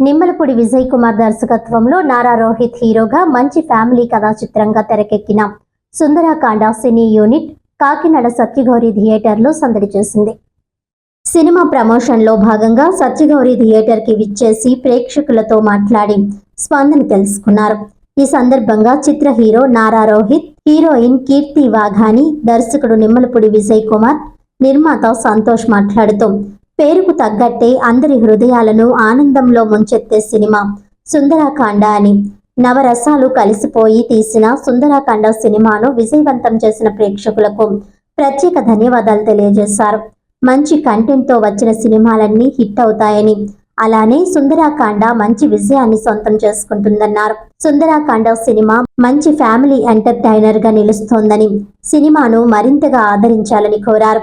నిమ్మలపూడి విజయ్ కుమార్ దర్శకత్వంలో నారా రోహిత్ హీరోగా మంచి ఫ్యామిలీ కథా చిత్రంగా తెరకెక్కిన సుందరాకాండ సినీ యూనిట్ కాకినాడ సత్యగౌరి థియేటర్లో సందడి చేసింది. సినిమా ప్రమోషన్లో భాగంగా సత్యగౌరి థియేటర్కి విచ్చేసి ప్రేక్షకులతో మాట్లాడి స్పందన తెలుసుకున్నారు. ఈ సందర్భంగా చిత్ర హీరో నారా రోహిత్ హీరోయిన్ కీర్తి వాఘాని దర్శకుడు నిమ్మలపూడి విజయ్ కుమార్ నిర్మాత సంతోష్ మాట్లాడుతూ పేరుకు తగ్గట్టే అందరి హృదయాలను ఆనందంలో ముంచెత్తే సినిమా సుందరాకాండ అని. నవరసాలు కలిసిపోయి తీసిన సుందరాకాండ సినిమాను విజయవంతం చేసిన ప్రేక్షకులకు ప్రత్యేక ధన్యవాదాలు తెలియజేశారు. మంచి కంటెంట్తో వచ్చిన సినిమాలన్నీ హిట్ అవుతాయని. అలానే సుందరాకాండ మంచి విజయాన్ని సొంతం చేసుకుంటుందన్నారు. సుందరాకాండ సినిమా మంచి ఫ్యామిలీ ఎంటర్టైనర్గా నిలుస్తోందని సినిమాను మరింతగా ఆదరించాలని కోరారు.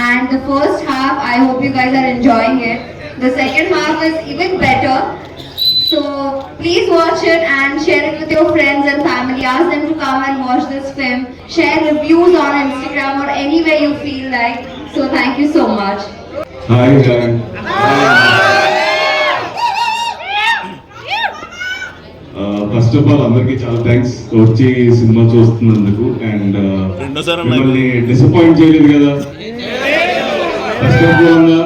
And the first half, I hope you guys are enjoying it. The second half is even better. So please watch it and share it with your friends and family. Ask them to come and watch this film. Share reviews on Instagram or anywhere you feel like. So thank you so much. Hi, Jan. Hi. Hi. First of all అందరికీ చాలా thanks వచ్చి సినిమా చూస్తున్నందుకు and అన్నా మిమ్మల్ని disappoint చేయలేదు కదా? First half బాగుందా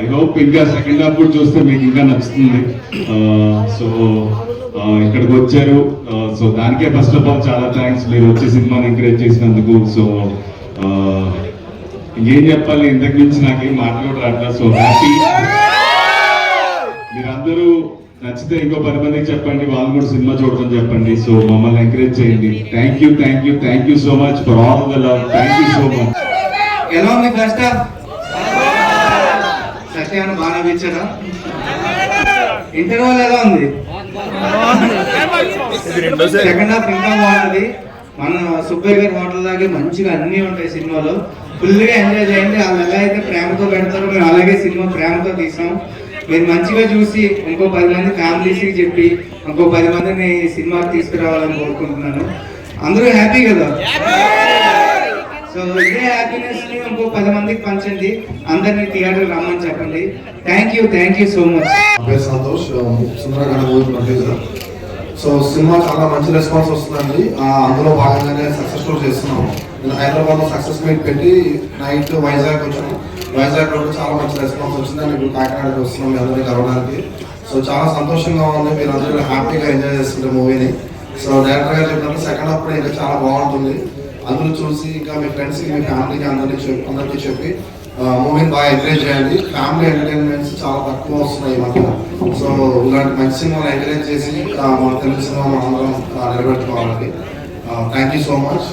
ఐ హోప్ ఇంకా సెకండ్ హాఫ్ కూడా చూస్తే మీకు ఇంకా నచ్చుతుంది. సో ఇక్కడికి వచ్చారు. సో దానికే ఫస్ట్ ఆఫ్ ఆల్ చాలా థ్యాంక్స్ మీరు వచ్చి సినిమాని ఎంకరేజ్ చేసినందుకు. సో ఇంకేం చెప్పాలి? ఇంతకు మించి నాకేం మాట్లాడు రావట్లేదు సో హ్యాపీ మీరందరూ నచ్చితే ఇంకో పది మందికి చెప్పండి వాళ్ళు కూడా సినిమా చూడటం చెప్పండి. సో మమ్మల్ని ఎంకరేజ్ చేయండి. Thank you thank you thank you so much for all the love thank you so much ఎలా ఉంది ఫస్ట్ సత్యాన్ని బాగా నవ్వించారా ఇంటర్వల్ ఎలా ఉంది? సెకండ్ హాఫ్ ఇంకా బాగుంది. మన సుబ్బయ్య గారి హోటల్ లాగే మంచిగా అన్ని ఉంటాయి సినిమాలో. ఫుల్గా ఎంజాయ్ చేయండి. వాళ్ళు ఎలా అయితే ప్రేమతో పెడతారో మేము అలాగే సినిమా ప్రేమతో తీసాం మీరు మంచిగా చూసి ఇంకో పది మంది ఫ్యామిలీస్కి చెప్పి ఇంకో పది మందిని సినిమా తీసుకురావాలని కోరుకుంటున్నాను. అందరూ హ్యాపీ కదా? సో ఇదే హ్యాపీనెస్ని ఇంకో పది మందికి పంచండి. అందరినీ థియేటర్ రమ్మని చెప్పండి. Thank you thank you so much Santosh సుందరగాడ సో సినిమా చాలా మంచి రెస్పాన్స్ వస్తుందండి. అందులో భాగంగానే సక్సెస్ఫుల్ చేస్తున్నాం నేను హైదరాబాద్లో సక్సెస్ మీట్ పెట్టి నైట్ వైజాగ్ వచ్చాను వైజాగ్లో కూడా చాలా మంచి రెస్పాన్స్ వచ్చింది. అండ్ ఇప్పుడు కాకినాడకి వస్తున్నాం మీ అందరినీ కలవడానికి. సో చాలా సంతోషంగా ఉంది. మీరు అందరూ హ్యాపీగా ఎంజాయ్ చేస్తుంటే మూవీని సో డైరెక్టర్ గారు చెప్పినట్టు సెకండ్ హాఫ్ కూడా ఇంకా చాలా బాగుంటుంది. అందరూ చూసి ఇంకా మీ ఫ్రెండ్స్కి మీ ఫ్యామిలీకి అందరికీ చెప్పి అందరికీ చెప్పి మూవీని బాగా ఎంకరేజ్ చేయండి. ఫ్యామిలీ ఎంటర్టైన్మెంట్స్ చాలా తక్కువ వస్తున్నాయి ఈ సో ఇలాంటి మంచి సినిమాలు ఎంకరేజ్ చేసి మన తెలుగు సినిమా మనందరం నిలబెట్టుకోవాలండి. Thank you so much